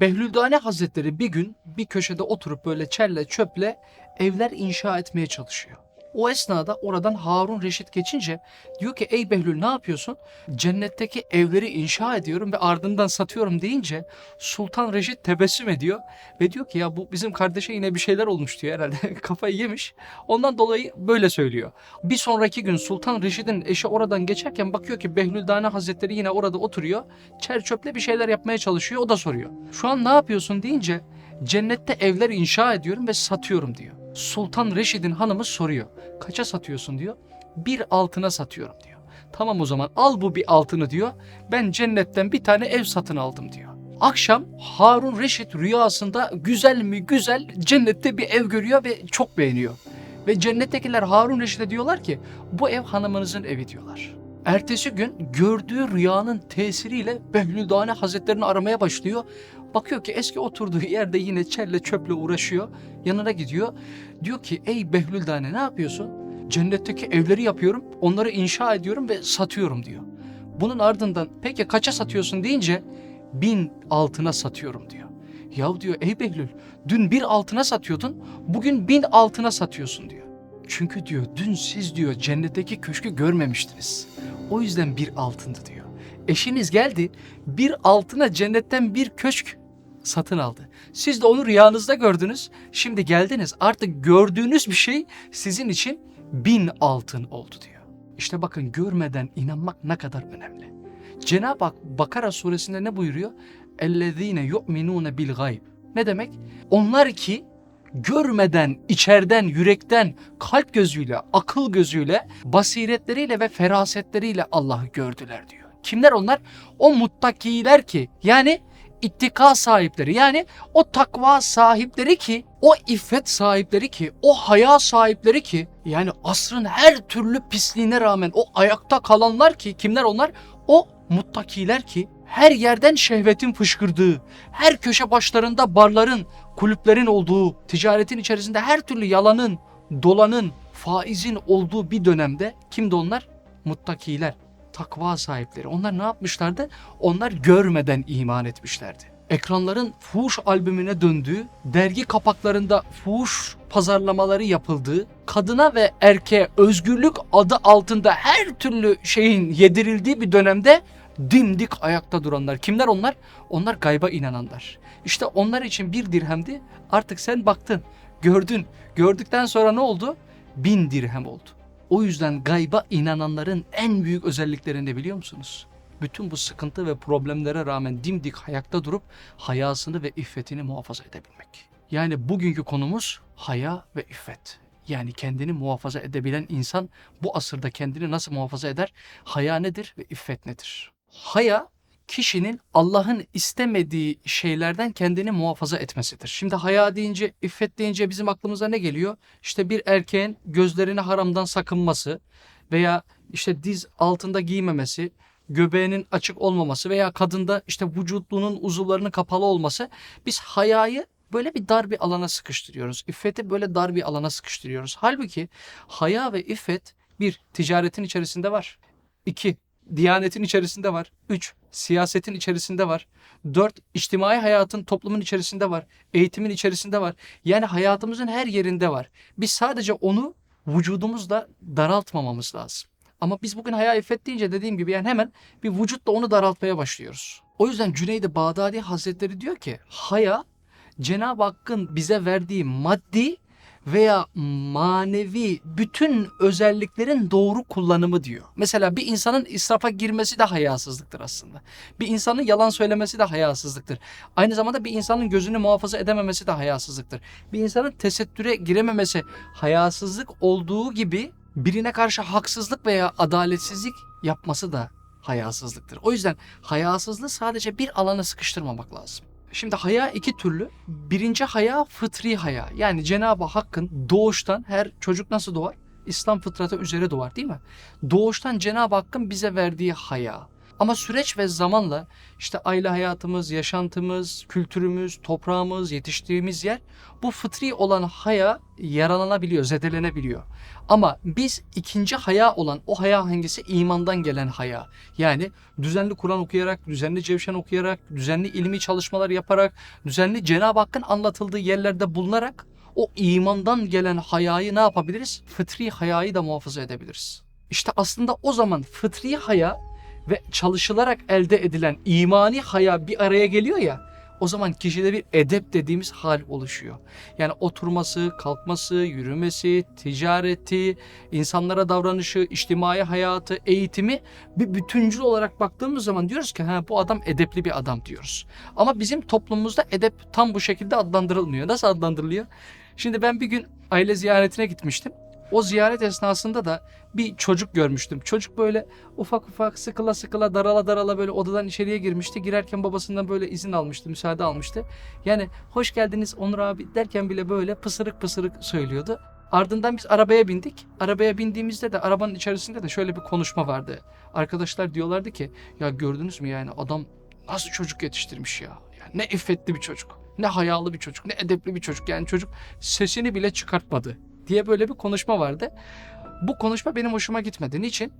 Behlüldane Hazretleri bir gün bir köşede oturup böyle çelle çöple evler inşa etmeye çalışıyor. O esnada oradan Harun Reşit geçince diyor ki ey Behlül ne yapıyorsun? Cennetteki evleri inşa ediyorum ve ardından satıyorum deyince Sultan Reşit tebessüm ediyor ve diyor ki ya bu bizim kardeşe yine bir şeyler olmuş diyor herhalde kafayı yemiş. Ondan dolayı böyle söylüyor. Bir sonraki gün Sultan Reşit'in eşi oradan geçerken bakıyor ki Behlüldane Hazretleri yine orada oturuyor. Çer çöple bir şeyler yapmaya çalışıyor. O da soruyor. Şu an ne yapıyorsun deyince cennette evler inşa ediyorum ve satıyorum diyor. Sultan Reşid'in hanımı soruyor. Kaça satıyorsun diyor. Bir altına satıyorum diyor. Tamam o zaman al bu bir altını diyor. Ben cennetten bir tane ev satın aldım diyor. Akşam Harun Reşit rüyasında güzel mi güzel cennette bir ev görüyor ve çok beğeniyor. Ve cennettekiler Harun Reşit'e diyorlar ki bu ev hanımınızın evi diyorlar. Ertesi gün gördüğü rüyanın tesiriyle Behlüldane Hazretlerini aramaya başlıyor. Bakıyor ki eski oturduğu yerde yine çelle çöple uğraşıyor. Yanına gidiyor. Diyor ki ey Behlüldane ne yapıyorsun? Cennetteki evleri yapıyorum, onları inşa ediyorum ve satıyorum diyor. Bunun ardından peki kaça satıyorsun deyince bin altına satıyorum diyor. Ya diyor ey Behlül dün bir altına satıyordun bugün bin altına satıyorsun diyor. Çünkü diyor dün siz diyor cennetteki köşkü görmemiştiniz. O yüzden bir altındı diyor. Eşiniz geldi bir altına cennetten bir köşk satın aldı. Siz de onu rüyanızda gördünüz. Şimdi geldiniz artık gördüğünüz bir şey sizin için bin altın oldu diyor. İşte bakın görmeden inanmak ne kadar önemli. Cenab-ı Hak Bakara suresinde ne buyuruyor? Ellezine yu'minune bil gayb. Ne demek? Onlar ki görmeden, içerden, yürekten, kalp gözüyle, akıl gözüyle, basiretleriyle ve ferasetleriyle Allah'ı gördüler diyor. Kimler onlar? O muttakiler ki yani ittika sahipleri yani o takva sahipleri ki o iffet sahipleri ki o haya sahipleri ki yani asrın her türlü pisliğine rağmen o ayakta kalanlar ki kimler onlar? O muttakiler ki her yerden şehvetin fışkırdığı, her köşe başlarında barların, kulüplerin olduğu, ticaretin içerisinde her türlü yalanın, dolanın, faizin olduğu bir dönemde kimdi onlar? Muttakiler, takva sahipleri. Onlar ne yapmışlardı? Onlar görmeden iman etmişlerdi. Ekranların fuhuş albümüne döndüğü, dergi kapaklarında fuhuş pazarlamaları yapıldığı, kadına ve erkeğe özgürlük adı altında her türlü şeyin yedirildiği bir dönemde dimdik ayakta duranlar. Kimler onlar? Onlar gayba inananlar. İşte onlar için bir dirhemdi. Artık sen baktın, gördün. Gördükten sonra ne oldu? Bin dirhem oldu. O yüzden gayba inananların en büyük özelliklerini biliyor musunuz? Bütün bu sıkıntı ve problemlere rağmen dimdik ayakta durup hayasını ve iffetini muhafaza edebilmek. Yani bugünkü konumuz haya ve iffet. Yani kendini muhafaza edebilen insan bu asırda kendini nasıl muhafaza eder? Haya nedir ve iffet nedir? Haya kişinin Allah'ın istemediği şeylerden kendini muhafaza etmesidir. Şimdi haya deyince, iffet deyince bizim aklımıza ne geliyor? İşte bir erkeğin gözlerini haramdan sakınması veya işte diz altında giymemesi, göbeğinin açık olmaması veya kadında işte vücudunun uzuvlarının kapalı olması. Biz hayayı böyle bir dar bir alana sıkıştırıyoruz. İffeti böyle dar bir alana sıkıştırıyoruz. Halbuki haya ve iffet bir ticaretin içerisinde var. İki diyanetin içerisinde var. 3. Siyasetin içerisinde var. 4. içtimai hayatın toplumun içerisinde var. Eğitimin içerisinde var. Yani hayatımızın her yerinde var. Biz sadece onu vücudumuzla daraltmamamız lazım. Ama biz bugün haya iffet deyince dediğim gibi yani hemen bir vücutla onu daraltmaya başlıyoruz. O yüzden Cüneyd-i Bağdadi Hazretleri diyor ki haya Cenab-ı Hakk'ın bize verdiği maddi veya manevi bütün özelliklerin doğru kullanımı diyor. Mesela bir insanın israfa girmesi de hayasızlıktır aslında. Bir insanın yalan söylemesi de hayasızlıktır. Aynı zamanda bir insanın gözünü muhafaza edememesi de hayasızlıktır. Bir insanın tesettüre girememesi hayasızlık olduğu gibi birine karşı haksızlık veya adaletsizlik yapması da hayasızlıktır. O yüzden hayasızlığı sadece bir alana sıkıştırmamak lazım. Şimdi haya iki türlü. Birinci haya fıtri haya. Yani Cenab-ı Hakk'ın doğuştan her çocuk nasıl doğar? İslam fıtratı üzere doğar değil mi? Doğuştan Cenab-ı Hakk'ın bize verdiği haya. Ama süreç ve zamanla işte aile hayatımız, yaşantımız, kültürümüz, toprağımız, yetiştiğimiz yer bu fıtri olan haya yaralanabiliyor, zedelenebiliyor. Ama biz ikinci haya olan o haya hangisi? İmandan gelen haya. Yani düzenli Kur'an okuyarak, düzenli Cevşen okuyarak, düzenli ilmi çalışmalar yaparak, düzenli Cenab-ı Hakk'ın anlatıldığı yerlerde bulunarak o imandan gelen hayayı ne yapabiliriz? Fıtri hayayı da muhafaza edebiliriz. İşte aslında o zaman fıtri haya ve çalışılarak elde edilen imani haya bir araya geliyor ya o zaman kişide bir edep dediğimiz hal oluşuyor. Yani oturması, kalkması, yürümesi, ticareti, insanlara davranışı, içtimai hayatı, eğitimi bir bütüncül olarak baktığımız zaman diyoruz ki ha bu adam edepli bir adam diyoruz. Ama bizim toplumumuzda edep tam bu şekilde adlandırılmıyor. Nasıl adlandırılıyor? Şimdi ben bir gün aile ziyaretine gitmiştim. O ziyaret esnasında da bir çocuk görmüştüm. Çocuk böyle ufak ufak sıkıla sıkıla darala darala böyle odadan içeriye girmişti. Girerken babasından böyle izin almıştı, müsaade almıştı. Yani hoş geldiniz Onur abi derken bile böyle pısırık pısırık söylüyordu. Ardından biz arabaya bindik. Arabaya bindiğimizde de arabanın içerisinde de şöyle bir konuşma vardı. Arkadaşlar diyorlardı ki ya gördünüz mü yani adam nasıl çocuk yetiştirmiş ya. Yani ne iffetli bir çocuk. Ne hayalı bir çocuk, ne edepli bir çocuk. Yani çocuk sesini bile çıkartmadı diye böyle bir konuşma vardı. Bu konuşma benim hoşuma gitmedi. Niçin?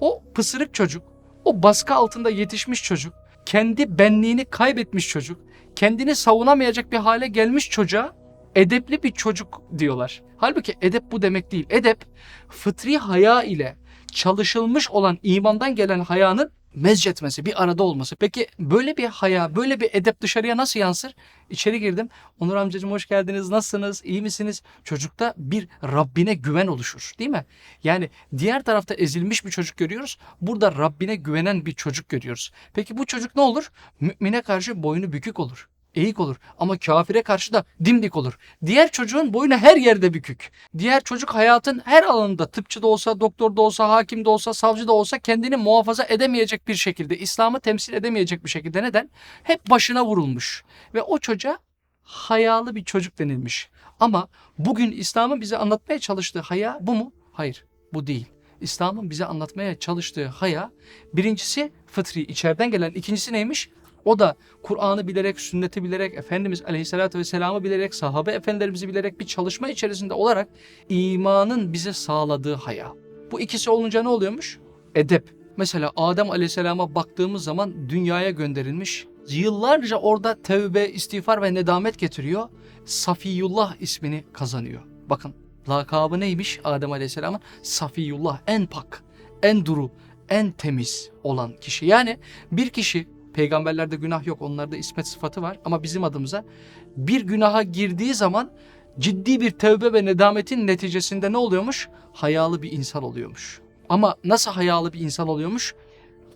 O pısırık çocuk, o baskı altında yetişmiş çocuk, kendi benliğini kaybetmiş çocuk, kendini savunamayacak bir hale gelmiş çocuğa edepli bir çocuk diyorlar. Halbuki edep bu demek değil. Edep fıtri haya ile çalışılmış olan imandan gelen hayanın mezcetmesi, bir arada olması. Peki böyle bir haya, böyle bir edep dışarıya nasıl yansır? İçeri girdim. Onur amcacığım hoş geldiniz. Nasılsınız? İyi misiniz? Çocukta bir Rabbine güven oluşur değil mi? Yani diğer tarafta ezilmiş bir çocuk görüyoruz. Burada Rabbine güvenen bir çocuk görüyoruz. Peki bu çocuk ne olur? Mümine karşı boynu bükük olur eğik olur ama kafire karşı da dimdik olur. Diğer çocuğun boynu her yerde bükük. Diğer çocuk hayatın her alanında tıpçı da olsa, doktor da olsa, hakim de olsa, savcı da olsa kendini muhafaza edemeyecek bir şekilde, İslam'ı temsil edemeyecek bir şekilde neden? Hep başına vurulmuş ve o çocuğa hayalı bir çocuk denilmiş. Ama bugün İslam'ın bize anlatmaya çalıştığı haya bu mu? Hayır, bu değil. İslam'ın bize anlatmaya çalıştığı haya birincisi fıtri içeriden gelen, ikincisi neymiş? O da Kur'an'ı bilerek, sünneti bilerek, Efendimiz Aleyhisselatü Vesselam'ı bilerek, sahabe efendilerimizi bilerek bir çalışma içerisinde olarak imanın bize sağladığı haya. Bu ikisi olunca ne oluyormuş? Edep. Mesela Adem Aleyhisselam'a baktığımız zaman dünyaya gönderilmiş. Yıllarca orada tevbe, istiğfar ve nedamet getiriyor. Safiyullah ismini kazanıyor. Bakın lakabı neymiş Adem Aleyhisselam'ın? Safiyullah en pak, en duru, en temiz olan kişi. Yani bir kişi Peygamberlerde günah yok. Onlarda ismet sıfatı var. Ama bizim adımıza bir günaha girdiği zaman ciddi bir tevbe ve nedametin neticesinde ne oluyormuş? Hayalı bir insan oluyormuş. Ama nasıl hayalı bir insan oluyormuş?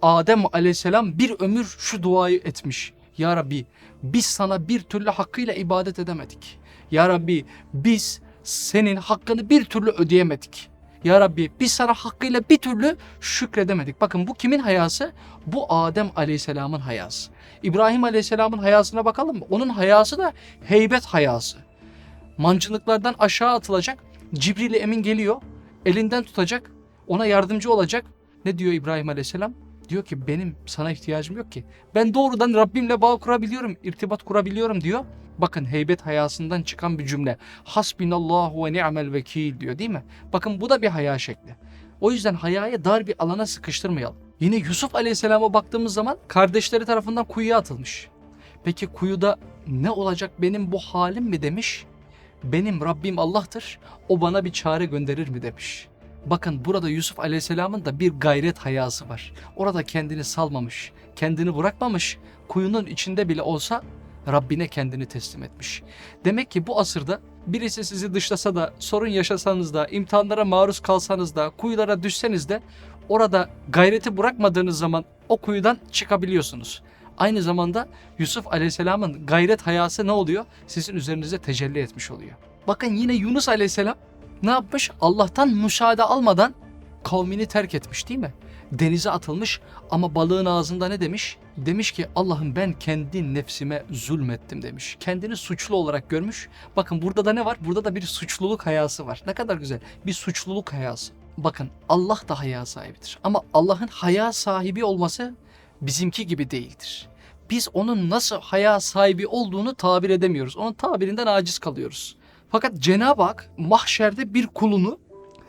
Adem aleyhisselam bir ömür şu duayı etmiş. Ya Rabbi biz sana bir türlü hakkıyla ibadet edemedik. Ya Rabbi biz senin hakkını bir türlü ödeyemedik. Ya Rabbi biz sana hakkıyla bir türlü şükredemedik. Bakın bu kimin hayası? Bu Adem Aleyhisselam'ın hayası. İbrahim Aleyhisselam'ın hayasına bakalım mı? Onun hayası da heybet hayası. Mancınıklardan aşağı atılacak. Cibril Emin geliyor. Elinden tutacak. Ona yardımcı olacak. Ne diyor İbrahim Aleyhisselam? Diyor ki benim sana ihtiyacım yok ki. Ben doğrudan Rabbimle bağ kurabiliyorum, irtibat kurabiliyorum diyor. Bakın heybet hayasından çıkan bir cümle. Hasbinallahu ve ni'mel vekil diyor değil mi? Bakın bu da bir haya şekli. O yüzden hayayı dar bir alana sıkıştırmayalım. Yine Yusuf Aleyhisselam'a baktığımız zaman kardeşleri tarafından kuyuya atılmış. Peki kuyuda ne olacak benim bu halim mi demiş? Benim Rabbim Allah'tır. O bana bir çare gönderir mi demiş. Bakın burada Yusuf Aleyhisselam'ın da bir gayret hayası var. Orada kendini salmamış, kendini bırakmamış. Kuyunun içinde bile olsa Rabbine kendini teslim etmiş. Demek ki bu asırda birisi sizi dışlasa da, sorun yaşasanız da, imtihanlara maruz kalsanız da, kuyulara düşseniz de orada gayreti bırakmadığınız zaman o kuyudan çıkabiliyorsunuz. Aynı zamanda Yusuf Aleyhisselam'ın gayret hayası ne oluyor? Sizin üzerinize tecelli etmiş oluyor. Bakın yine Yunus Aleyhisselam ne yapmış? Allah'tan müsaade almadan kavmini terk etmiş değil mi? Denize atılmış ama balığın ağzında ne demiş? Demiş ki Allah'ım ben kendi nefsime zulmettim demiş. Kendini suçlu olarak görmüş. Bakın burada da ne var? Burada da bir suçluluk hayası var. Ne kadar güzel. Bir suçluluk hayası. Bakın Allah da haya sahibidir. Ama Allah'ın haya sahibi olması bizimki gibi değildir. Biz onun nasıl haya sahibi olduğunu tabir edemiyoruz. Onun tabirinden aciz kalıyoruz. Fakat Cenab-ı Hak mahşerde bir kulunu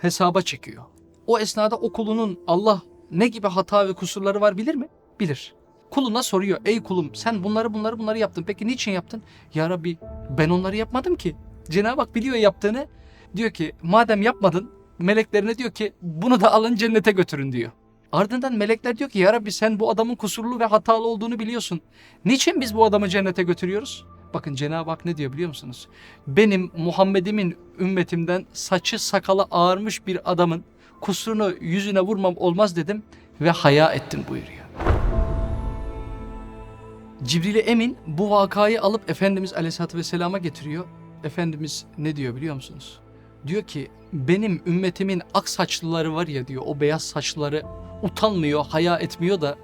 hesaba çekiyor. O esnada o kulunun Allah ne gibi hata ve kusurları var bilir mi? Bilir. Kuluna soruyor. Ey kulum sen bunları bunları bunları yaptın. Peki niçin yaptın? Ya Rabbi ben onları yapmadım ki. Cenab-ı Hak biliyor yaptığını. Diyor ki madem yapmadın meleklerine diyor ki bunu da alın cennete götürün diyor. Ardından melekler diyor ki ya Rabbi sen bu adamın kusurlu ve hatalı olduğunu biliyorsun. Niçin biz bu adamı cennete götürüyoruz? Bakın Cenab-ı Hak ne diyor biliyor musunuz? Benim Muhammed'imin ümmetimden saçı sakalı ağarmış bir adamın kusurunu yüzüne vurmam olmaz dedim ve haya ettim buyuruyor. Cibril-i Emin bu vakayı alıp Efendimiz Aleyhisselatü Vesselam'a getiriyor. Efendimiz ne diyor biliyor musunuz? Diyor ki benim ümmetimin ak saçlıları var ya diyor o beyaz saçlıları utanmıyor, haya etmiyor da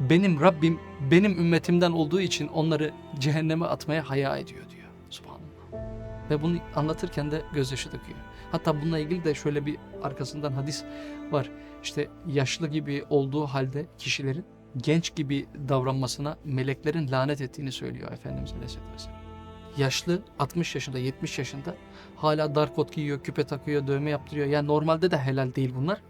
benim Rabbim benim ümmetimden olduğu için onları cehenneme atmaya haya ediyor diyor. Subhanallah. Ve bunu anlatırken de gözyaşı döküyor. Hatta bununla ilgili de şöyle bir arkasından hadis var. İşte yaşlı gibi olduğu halde kişilerin genç gibi davranmasına meleklerin lanet ettiğini söylüyor Efendimiz Aleyhisselatü Vesselam. Yaşlı 60 yaşında 70 yaşında hala dar kot giyiyor, küpe takıyor, dövme yaptırıyor. Yani normalde de helal değil bunlar.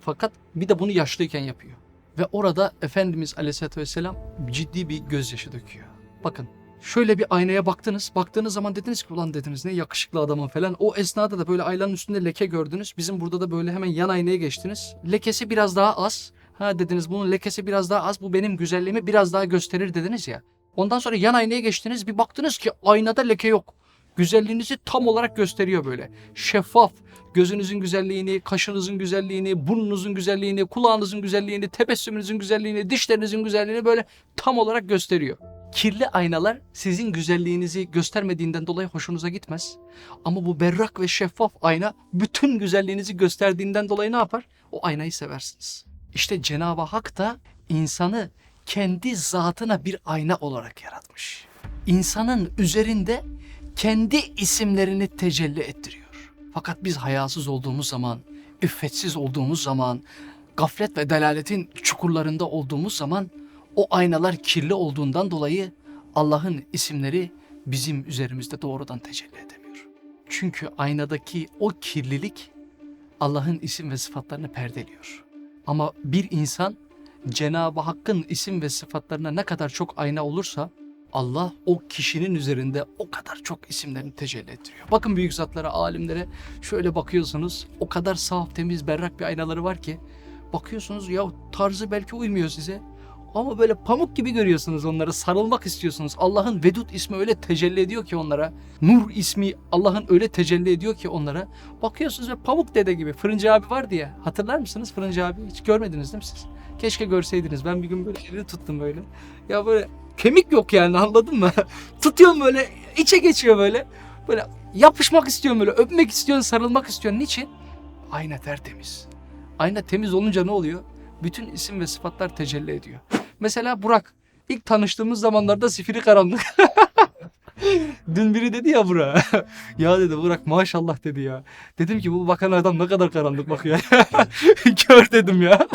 Fakat bir de bunu yaşlıyken yapıyor. Ve orada Efendimiz Aleyhisselatü Vesselam ciddi bir gözyaşı döküyor. Bakın şöyle bir aynaya baktınız. Baktığınız zaman dediniz ki ulan dediniz ne yakışıklı adamın falan. O esnada da böyle aynanın üstünde leke gördünüz. Bizim burada da böyle hemen yan aynaya geçtiniz. Lekesi biraz daha az. Ha dediniz bunun lekesi biraz daha az. Bu benim güzelliğimi biraz daha gösterir dediniz ya. Ondan sonra yan aynaya geçtiniz. Bir baktınız ki aynada leke yok. Güzelliğinizi tam olarak gösteriyor böyle. Şeffaf. Gözünüzün güzelliğini, kaşınızın güzelliğini, burnunuzun güzelliğini, kulağınızın güzelliğini, tebessümünüzün güzelliğini, dişlerinizin güzelliğini böyle tam olarak gösteriyor. Kirli aynalar sizin güzelliğinizi göstermediğinden dolayı hoşunuza gitmez. Ama bu berrak ve şeffaf ayna bütün güzelliğinizi gösterdiğinden dolayı ne yapar? O aynayı seversiniz. İşte Cenab-ı Hak da insanı kendi zatına bir ayna olarak yaratmış. İnsanın üzerinde kendi isimlerini tecelli ettiriyor. Fakat biz hayasız olduğumuz zaman, üffetsiz olduğumuz zaman, gaflet ve delaletin çukurlarında olduğumuz zaman o aynalar kirli olduğundan dolayı Allah'ın isimleri bizim üzerimizde doğrudan tecelli edemiyor. Çünkü aynadaki o kirlilik Allah'ın isim ve sıfatlarını perdeliyor. Ama bir insan Cenab-ı Hakk'ın isim ve sıfatlarına ne kadar çok ayna olursa Allah o kişinin üzerinde o kadar çok isimlerini tecelli ettiriyor. Bakın büyük zatlara, alimlere şöyle bakıyorsunuz. O kadar saf, temiz, berrak bir aynaları var ki bakıyorsunuz ya tarzı belki uymuyor size. Ama böyle pamuk gibi görüyorsunuz onları. Sarılmak istiyorsunuz. Allah'ın Vedud ismi öyle tecelli ediyor ki onlara. Nur ismi Allah'ın öyle tecelli ediyor ki onlara. Bakıyorsunuz ve pamuk dede gibi. Fırıncı abi vardı ya. Hatırlar mısınız Fırıncı abi? Hiç görmediniz değil mi siz? Keşke görseydiniz. Ben bir gün böyle elini tuttum böyle. Ya böyle kemik yok yani anladın mı? Tutuyorum böyle içe geçiyor böyle. Böyle yapışmak istiyorum böyle. Öpmek istiyorsun, sarılmak istiyorsun. Niçin? Ayna tertemiz. Ayna temiz olunca ne oluyor? Bütün isim ve sıfatlar tecelli ediyor. Mesela Burak. ilk tanıştığımız zamanlarda zifiri karanlık. Dün biri dedi ya Burak. ya dedi Burak maşallah dedi ya. Dedim ki bu bakan adam ne kadar karanlık bakıyor. Kör dedim ya.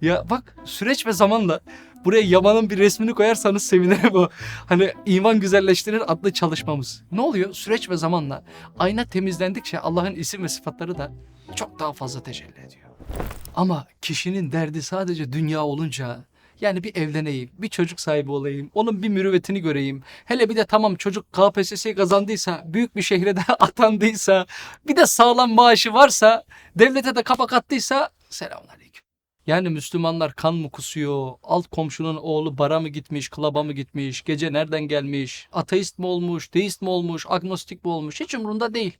Ya bak süreç ve zamanla buraya Yaman'ın bir resmini koyarsanız sevinirim bu. Hani iman güzelleştirir adlı çalışmamız. Ne oluyor? Süreç ve zamanla ayna temizlendikçe Allah'ın isim ve sıfatları da çok daha fazla tecelli ediyor. Ama kişinin derdi sadece dünya olunca yani bir evleneyim, bir çocuk sahibi olayım, onun bir mürüvvetini göreyim. Hele bir de tamam çocuk KPSS'yi kazandıysa, büyük bir şehre de atandıysa, bir de sağlam maaşı varsa, devlete de kapak attıysa selamünaleyküm. Yani Müslümanlar kan mı kusuyor, alt komşunun oğlu bara mı gitmiş, klaba mı gitmiş, gece nereden gelmiş, ateist mi olmuş, deist mi olmuş, agnostik mi olmuş hiç umurunda değil.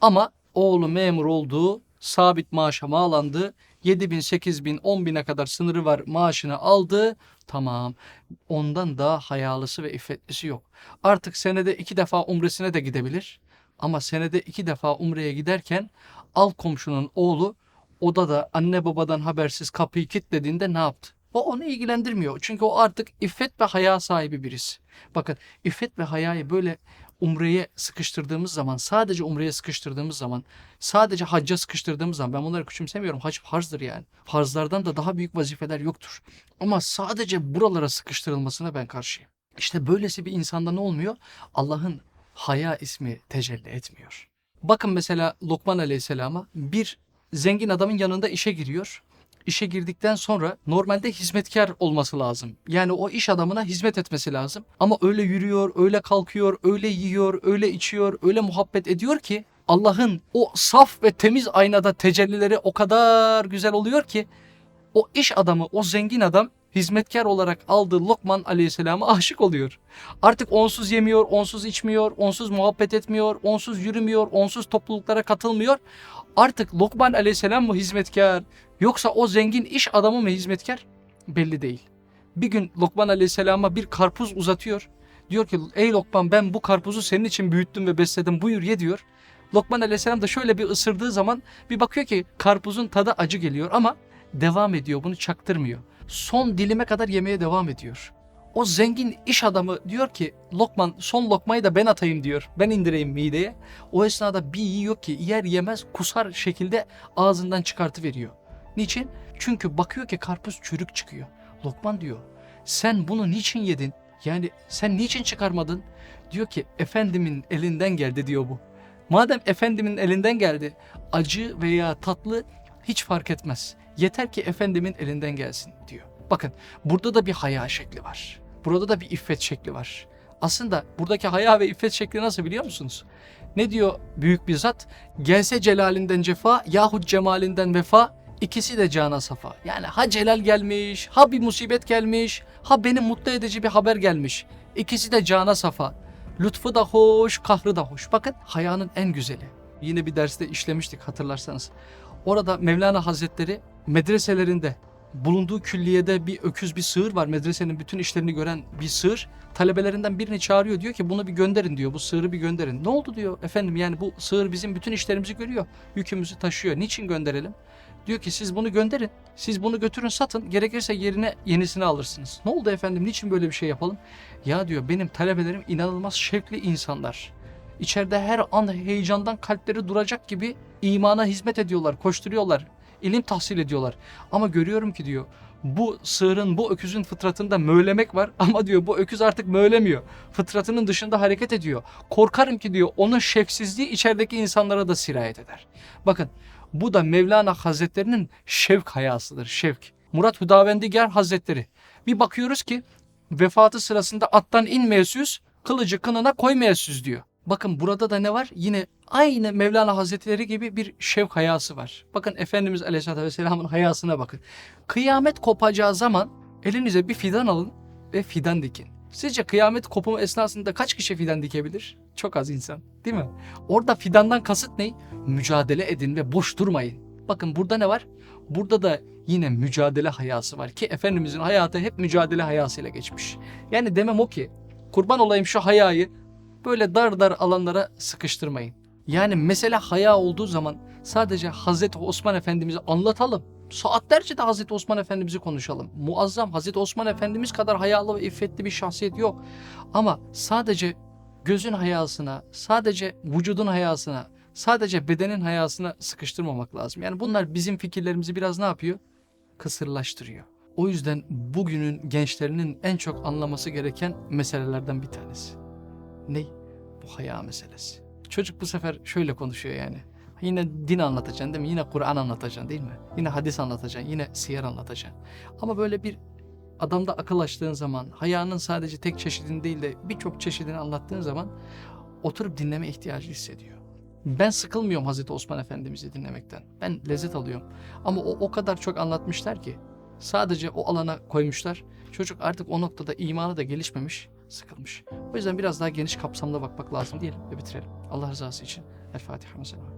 Ama oğlu memur olduğu, sabit maaşa bağlandı, 7 bin, 8 bin, 10 bine kadar sınırı var maaşını aldı. Tamam. Ondan daha hayalısı ve iffetlisi yok. Artık senede iki defa umresine de gidebilir. Ama senede iki defa umreye giderken al komşunun oğlu odada anne babadan habersiz kapıyı kilitlediğinde ne yaptı? O onu ilgilendirmiyor. Çünkü o artık iffet ve haya sahibi birisi. Bakın iffet ve hayayı böyle umreye sıkıştırdığımız zaman, sadece umreye sıkıştırdığımız zaman, sadece hacca sıkıştırdığımız zaman, ben bunları küçümsemiyorum. Hac farzdır yani. Farzlardan da daha büyük vazifeler yoktur. Ama sadece buralara sıkıştırılmasına ben karşıyım. İşte böylesi bir insanda ne olmuyor? Allah'ın haya ismi tecelli etmiyor. Bakın mesela Lokman Aleyhisselam'a bir zengin adamın yanında işe giriyor. İşe girdikten sonra normalde hizmetkar olması lazım. Yani o iş adamına hizmet etmesi lazım. Ama öyle yürüyor, öyle kalkıyor, öyle yiyor, öyle içiyor, öyle muhabbet ediyor ki Allah'ın o saf ve temiz aynada tecellileri o kadar güzel oluyor ki o iş adamı, o zengin adam hizmetkar olarak aldığı Lokman Aleyhisselam'a aşık oluyor. Artık onsuz yemiyor, onsuz içmiyor, onsuz muhabbet etmiyor, onsuz yürümüyor, onsuz topluluklara katılmıyor. Artık Lokman Aleyhisselam mı hizmetkar yoksa o zengin iş adamı mı hizmetkar? Belli değil. Bir gün Lokman Aleyhisselam'a bir karpuz uzatıyor. Diyor ki ey Lokman ben bu karpuzu senin için büyüttüm ve besledim buyur ye diyor. Lokman Aleyhisselam da şöyle bir ısırdığı zaman bir bakıyor ki karpuzun tadı acı geliyor ama devam ediyor bunu çaktırmıyor. Son dilime kadar yemeye devam ediyor. O zengin iş adamı diyor ki Lokman son lokmayı da ben atayım diyor. Ben indireyim mideye. O esnada bir yiyor ki yer yemez kusar şekilde ağzından çıkartıveriyor. Niçin? Çünkü bakıyor ki karpuz çürük çıkıyor. Lokman diyor sen bunu niçin yedin? Yani sen niçin çıkarmadın? Diyor ki efendimin elinden geldi diyor bu. Madem efendimin elinden geldi acı veya tatlı hiç fark etmez. Yeter ki efendimin elinden gelsin diyor. Bakın burada da bir haya şekli var. Burada da bir iffet şekli var. Aslında buradaki haya ve iffet şekli nasıl biliyor musunuz? Ne diyor büyük bir zat? Gelse celalinden cefa yahut cemalinden vefa ikisi de cana safa. Yani ha celal gelmiş, ha bir musibet gelmiş, ha beni mutlu edici bir haber gelmiş. İkisi de cana safa. Lütfu da hoş, kahrı da hoş. Bakın hayanın en güzeli. Yine bir derste işlemiştik hatırlarsanız. Orada Mevlana Hazretleri medreselerinde bulunduğu külliyede bir öküz bir sığır var. Medresenin bütün işlerini gören bir sığır. Talebelerinden birini çağırıyor diyor ki bunu bir gönderin diyor. Bu sığırı bir gönderin. Ne oldu diyor efendim yani bu sığır bizim bütün işlerimizi görüyor. Yükümüzü taşıyor. Niçin gönderelim? Diyor ki siz bunu gönderin. Siz bunu götürün satın. Gerekirse yerine yenisini alırsınız. Ne oldu efendim? Niçin böyle bir şey yapalım? Ya diyor benim talebelerim inanılmaz şevkli insanlar. İçeride her an heyecandan kalpleri duracak gibi imana hizmet ediyorlar, koşturuyorlar, ilim tahsil ediyorlar. Ama görüyorum ki diyor bu sığırın, bu öküzün fıtratında möğlemek var ama diyor bu öküz artık möğlemiyor. Fıtratının dışında hareket ediyor. Korkarım ki diyor onun şefsizliği içerideki insanlara da sirayet eder. Bakın bu da Mevlana Hazretlerinin şevk hayasıdır, şevk. Murat Hüdavendigar Hazretleri. Bir bakıyoruz ki vefatı sırasında attan inmeyesiz, kılıcı kınına koymayesiz diyor. Bakın burada da ne var? Yine aynı Mevlana Hazretleri gibi bir şevk hayası var. Bakın Efendimiz Aleyhisselatü Vesselam'ın hayasına bakın. Kıyamet kopacağı zaman elinize bir fidan alın ve fidan dikin. Sizce kıyamet kopumu esnasında kaç kişi fidan dikebilir? Çok az insan değil mi? Orada fidandan kasıt ne? Mücadele edin ve boş durmayın. Bakın burada ne var? Burada da yine mücadele hayası var ki Efendimizin hayatı hep mücadele hayasıyla geçmiş. Yani demem o ki kurban olayım şu hayayı böyle dar dar alanlara sıkıştırmayın. Yani mesela haya olduğu zaman sadece Hazreti Osman Efendimiz'i anlatalım. Saatlerce de Hazreti Osman Efendimiz'i konuşalım. Muazzam Hazreti Osman Efendimiz kadar hayalı ve iffetli bir şahsiyet yok. Ama sadece gözün hayasına, sadece vücudun hayasına, sadece bedenin hayasına sıkıştırmamak lazım. Yani bunlar bizim fikirlerimizi biraz ne yapıyor? Kısırlaştırıyor. O yüzden bugünün gençlerinin en çok anlaması gereken meselelerden bir tanesi. Ne? Bu haya meselesi. Çocuk bu sefer şöyle konuşuyor yani. Yine din anlatacaksın değil mi? Yine Kur'an anlatacaksın değil mi? Yine hadis anlatacaksın, yine siyer anlatacaksın. Ama böyle bir adamda akıl açtığın zaman, hayanın sadece tek çeşidini değil de birçok çeşidini anlattığın zaman oturup dinleme ihtiyacı hissediyor. Ben sıkılmıyorum Hazreti Osman Efendimiz'i dinlemekten. Ben lezzet alıyorum. Ama o o kadar çok anlatmışlar ki sadece o alana koymuşlar. Çocuk artık o noktada imanı da gelişmemiş, sıkılmış. O yüzden biraz daha geniş kapsamda bakmak lazım diyelim ve bitirelim. Allah rızası için. El Fatiha mesela.